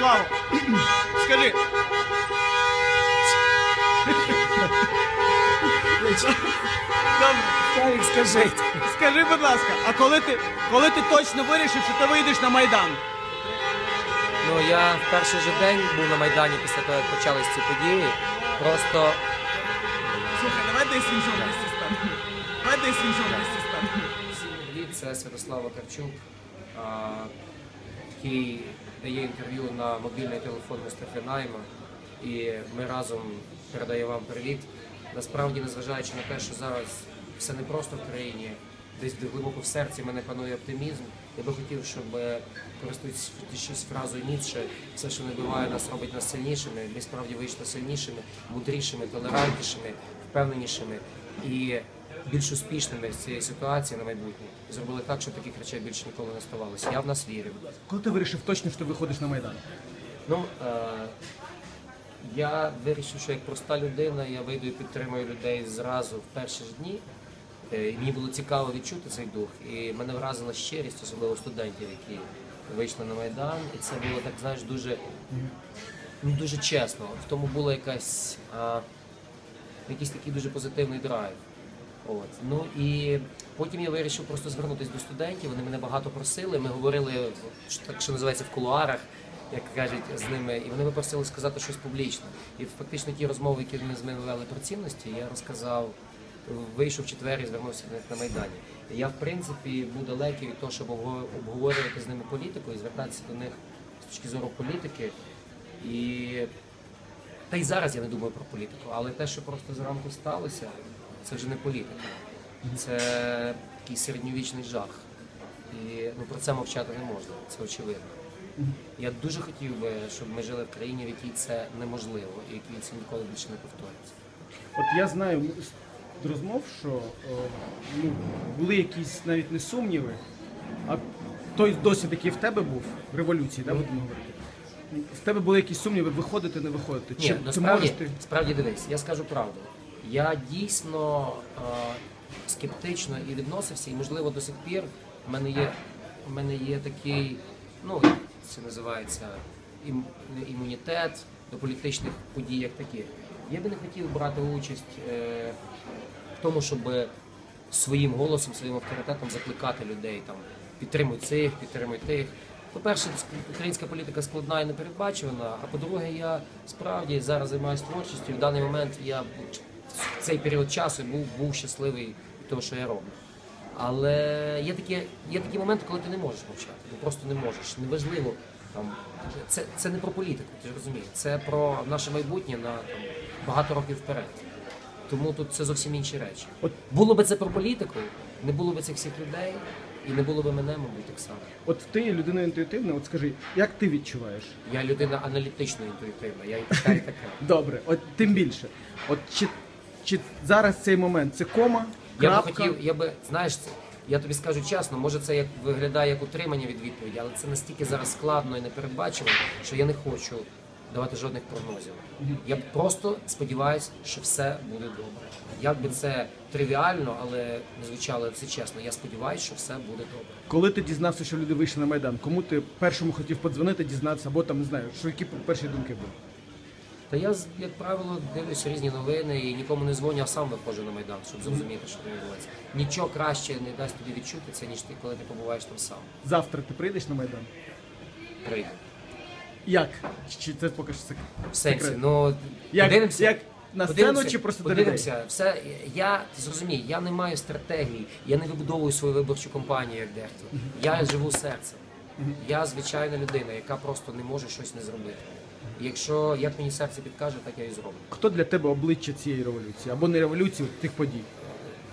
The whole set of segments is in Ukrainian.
Слава, скажи. Добре. Скажи. Скажи, будь ласка, а коли ти, коли ти точно вирішив, що ти вийдеш на Майдан? Ну я в перший же день був на Майдані після того, як почались ці події. Просто Слухай, давай десь в іншому місці станемо. Давай десь в іншому місці станемо. Привіт, це Святослав Вакарчук, а, який дає інтерв'ю на мобільний телефон Мустафи Найма. І ми разом передаємо вам привіт. Насправді, незважаючи на те, що зараз все не просто в країні, десь глибоко в серці мене панує оптимізм. Я би хотів, щоб користуючись фразою Ніцше, все, що не буває нас, робить нас сильнішими. Ми справді вийшли сильнішими, мудрішими, толерантнішими, впевненішими і більш успішними з цієї ситуації на майбутнє. Зробили так, щоб таких речей більше ніколи не ставалося. Я в нас вірю. Коли ти вирішив точно, що ти виходиш на Майдан? Ну, е, я вирішив, що як проста людина, я вийду і підтримую людей зразу в перші ж дні. Е, і мені було цікаво відчути цей дух. І мене вразила щирість, особливо студентів, які вийшли на Майдан. І це було так, знаєш, дуже, ну, дуже чесно. В тому була якась, а, якийсь такий дуже позитивний драйв. От. Ну і потім я вирішив просто звернутися до студентів. Вони мене багато просили. Ми говорили так, що називається в кулуарах, як кажуть, з ними, і вони попросили сказати щось публічно. І фактично ті розмови, які вони з ними вели про цінності, я розказав. Вийшов в четвер і звернувся до них на Майдані. Я, в принципі, був далекий від того, щоб обговорювати з ними політику і звертатися до них з точки зору політики. І та й зараз я не думаю про політику, але те, що просто зранку сталося, це вже не політика. Це такий середньовічний жах. І ну, про це мовчати не можна, це очевидно. Я дуже хотів би, щоб ми жили в країні, в якій це неможливо і в якій це ніколи більше не повториться. От я знаю з розмов, що е, ну, були якісь навіть не сумніви, а той досвід, який в тебе був в революції, да, будемо говорити. В тебе були якісь сумніви, виходити, не виходити. Ні, Чи, насправді, можеш ти? справді дивись, я скажу правду. Я дійсно е, скептично і відносився, і можливо до сих пір в мене є, в мене є такий, ну це називається, ім, імунітет до політичних подій як таких. Я би не хотів брати участь е, в тому, щоб своїм голосом, своїм авторитетом закликати людей там підтримуй цих, підтримуй тих. По-перше, українська політика складна і непередбачувана. А по-друге, я справді зараз займаюся творчістю. В даний момент я в цей період часу був, був щасливий від того, що я роблю. Але є такі, є такі моменти, коли ти не можеш мовчати. Ти просто не можеш. Неважливо. Там, це, це не про політику, ти розумієш. Це про наше майбутнє на там, багато років вперед. Тому тут це зовсім інші речі. От- Було би це про політику, не було б цих всіх людей, і не було б мене, мабуть, так само. От ти є людина інтуїтивна, от скажи, як ти відчуваєш? Я людина аналітично інтуїтивна, я і така, і така. Добре, от тим більше. От чи, чи зараз цей момент це кома? Я би крапка? хотів, я би, знаєш, це- я тобі скажу чесно, може це як виглядає як утримання від відповіді, але це настільки зараз складно і непередбачено, що я не хочу давати жодних прогнозів. Я просто сподіваюся, що все буде добре. Як би це тривіально, але не звучало це чесно. Я сподіваюся, що все буде добре. Коли ти дізнався, що люди вийшли на Майдан, кому ти першому хотів подзвонити, дізнатися, або там не знаю, що які перші думки були? Та я, як правило, дивлюся різні новини і нікому не дзвоню, а сам виходжу на Майдан, щоб зрозуміти, що там відбувається. Нічого краще не дасть тобі відчути це, ніж ти, коли ти побуваєш там сам. Завтра ти прийдеш на Майдан? Прийде. Як? Чи це поки що сек- В сенсі, секрет? ну Як- подивимося. як на сцену подивимося- чи просто до подивимося. Все я зрозумій, я не маю стратегії, я не вибудовую свою виборчу кампанію, як дехто. Я живу серцем. Я звичайна людина, яка просто не може щось не зробити. Якщо як мені серце підкаже, так я і зроблю. Хто для тебе обличчя цієї революції? Або не революції, тих подій?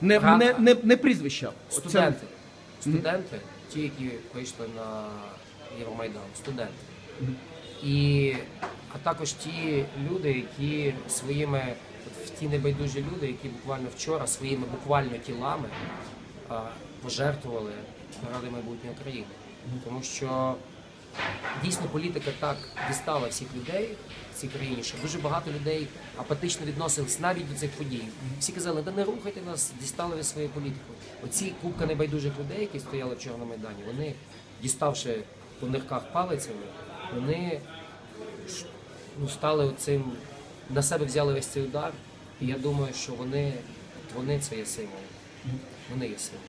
Не, Га- не, не, не прізвища. Оце- Студенти. Студенти, ті, які вийшли на Євромайдан, студенти. І, а також ті люди, які своїми, от ті небайдужі люди, які буквально вчора своїми буквально тілами а, пожертвували ради майбутньої країни. Тому що дійсно політика так дістала всіх людей в цій країні, що дуже багато людей апатично відносились навіть до цих подій. Всі казали, да не рухайте нас, дістали ви своєю політикою. Оці купка небайдужих людей, які стояли вчора на Майдані, вони, діставши по нирках палицями, вони ну, стали оцим, на себе взяли весь цей удар. І я думаю, що вони, вони це є символ. Вони є символ.